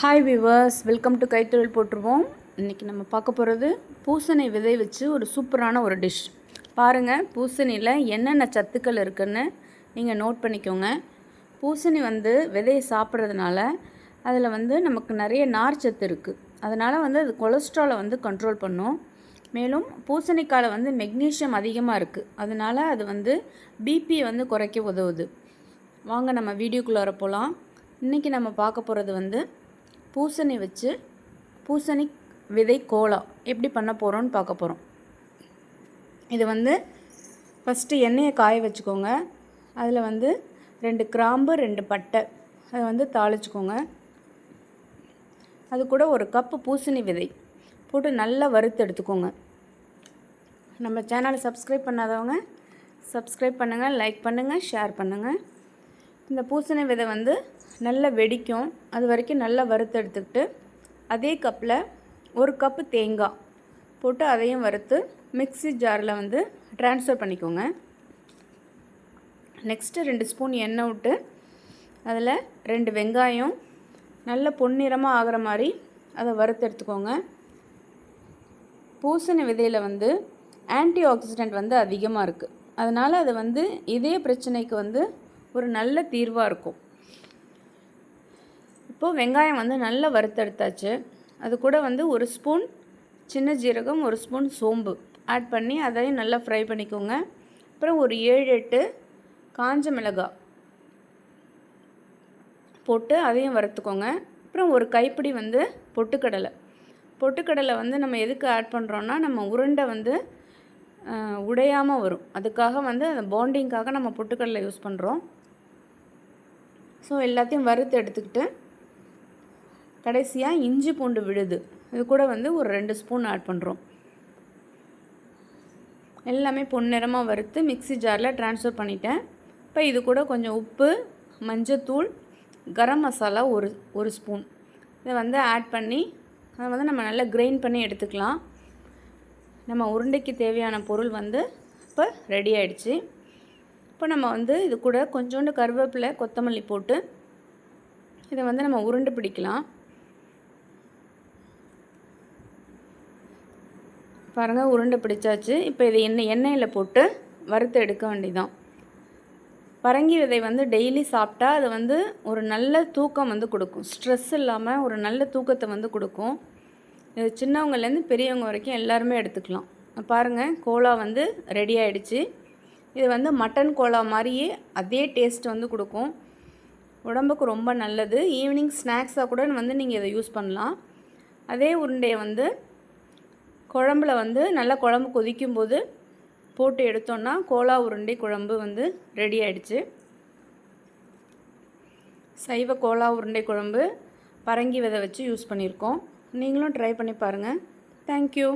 Hi viewers welcome to கைத்தொழில் போட்டுருவோம் இன்றைக்கி நம்ம பார்க்க போகிறது பூசணி விதை வச்சு ஒரு சூப்பரான ஒரு டிஷ் பாருங்கள் பூசணியில் என்னென்ன சத்துக்கள் இருக்குதுன்னு நீங்கள் நோட் பண்ணிக்கோங்க. பூசணி வந்து விதையை சாப்பிட்றதுனால அதில் வந்து நமக்கு நிறைய நார் சத்து இருக்குது அதனால் வந்து அது கொலஸ்ட்ராலை வந்து கண்ட்ரோல் பண்ணும். மேலும் பூசணிக்காயில் வந்து மெக்னீஷியம் அதிகமாக இருக்குது அதனால் அது வந்து பிபியை வந்து குறைக்க உதவுது. வாங்க நம்ம வீடியோக்குள்ளார போகலாம் இன்றைக்கி நம்ம பார்க்க போகிறது வந்து பூசணி வச்சு பூசணி விதை கோலா எப்படி பண்ண போகிறோன்னு பார்க்க போகிறோம் இது வந்து ஃபஸ்ட்டு எண்ணெயை காய வச்சுக்கோங்க. அதில் வந்து ரெண்டு கிராம்பு ரெண்டு பட்டை. அதை வந்து தாளிச்சுக்கோங்க. அது கூட ஒரு கப்பு பூசணி விதை. போட்டு நல்லா வறுத்து எடுத்துக்கோங்க. நம்ம சேனலை சப்ஸ்கிரைப் பண்ணாதவங்க சப்ஸ்கிரைப் பண்ணுங்கள் லைக் பண்ணுங்கள் ஷேர் பண்ணுங்கள் இந்த பூசணி விதை வந்து நல்லா வெடிக்கும். அது வரைக்கும் நல்லா வறுத்து எடுத்துக்கிட்டு அதே கப்பில் ஒரு கப்பு தேங்காய் போட்டு அதையும் வறுத்து மிக்ஸி ஜாரில் வந்து ட்ரான்ஸ்ஃபர் பண்ணிக்கோங்க. நெக்ஸ்ட்டு ரெண்டு ஸ்பூன் எண்ணெய் விட்டு அதில் ரெண்டு வெங்காயம் நல்ல பொன்னிறமாக ஆகிற மாதிரி அதை வறுத்து எடுத்துக்கோங்க. பூசணி விதையில் வந்து ஆன்டி ஆக்சிடெண்ட் வந்து அதிகமாக இருக்குது அதனால் அது வந்து இதே பிரச்சனைக்கு வந்து ஒரு நல்ல தீர்வாக இருக்கும். இப்போது வெங்காயம் வந்து நல்லா வறுத்தெடுத்தாச்சு. அது கூட வந்து ஒரு ஸ்பூன் சின்ன ஜீரகம் ஒரு ஸ்பூன் சோம்பு. ஆட் பண்ணி அதையும் நல்லா ஃப்ரை பண்ணிக்கோங்க. அப்புறம் ஒரு ஏழு எட்டு காஞ்ச மிளகாய் போட்டு அதையும் வறுத்துக்கோங்க. அப்புறம் ஒரு கைப்பிடி வந்து பொட்டுக்கடலை. பொட்டுக்கடலை வந்து நம்ம எதுக்கு ஆட் பண்ணுறோன்னா நம்ம உருண்டை வந்து உடையாமல் வரும். அதுக்காக வந்து அந்த பாண்டிங்காக நம்ம பொட்டுக்கடலை யூஸ் பண்ணுறோம் ஸோ எல்லாத்தையும் வறுத்து எடுத்துக்கிட்டு கடைசியாக இஞ்சி பூண்டு விழுது. இது கூட வந்து ஒரு ரெண்டு ஸ்பூன் ஆட் பண்ணுறோம் எல்லாமே பொன்னிறமாக வறுத்து மிக்சி ஜாரில் ட்ரான்ஸ்ஃபர் பண்ணிட்டேன். இப்போ இது கூட கொஞ்சம் உப்பு மஞ்சத்தூள் கரம் மசாலா ஒரு ஒரு ஸ்பூன் இதை வந்து ஆட் பண்ணி அதை வந்து நம்ம நல்லா கிரைண்ட் பண்ணி எடுத்துக்கலாம். நம்ம உருண்டைக்கு தேவையான பொருள் வந்து இப்போ ரெடி ஆகிடுச்சு இப்போ நம்ம வந்து இது கூட கொஞ்சோண்டு கருவேப்பிலை கொத்தமல்லி போட்டு இதை வந்து நம்ம உருண்டு பிடிக்கலாம். பாருங்கள் உருண்டை பிடிச்சாச்சு. இப்போ இதை எண்ணெய் எண்ணெயில் போட்டு வறுத்து எடுக்க வேண்டியதான் பரங்கி விதை வந்து டெய்லி சாப்பிட்டா அது வந்து ஒரு நல்ல தூக்கம் வந்து கொடுக்கும். ஸ்ட்ரெஸ் இல்லாமல் ஒரு நல்ல தூக்கத்தை வந்து கொடுக்கும். இது சின்னவங்கலேருந்து பெரியவங்க வரைக்கும் எல்லாருமே எடுத்துக்கலாம். பாருங்கள் கோலா வந்து ரெடி ஆகிடுச்சு இது வந்து மட்டன் கோலா மாதிரியே அதே டேஸ்ட் வந்து கொடுக்கும். உடம்புக்கு ரொம்ப நல்லது. ஈவினிங் ஸ்நாக்ஸாக கூட வந்து நீங்கள் இதை யூஸ் பண்ணலாம். அதே உருண்டையை வந்து குழம்புல வந்து நல்லா குழம்பு கொதிக்கும்போது போட்டு எடுத்தோன்னா கோலா உருண்டை குழம்பு வந்து ரெடி ஆயிடுச்சு. சைவ கோலா உருண்டை குழம்பு பரங்கி விதை வச்சு யூஸ் பண்ணியிருக்கோம். நீங்களும் ட்ரை பண்ணி பாருங்கள் தேங்க்யூ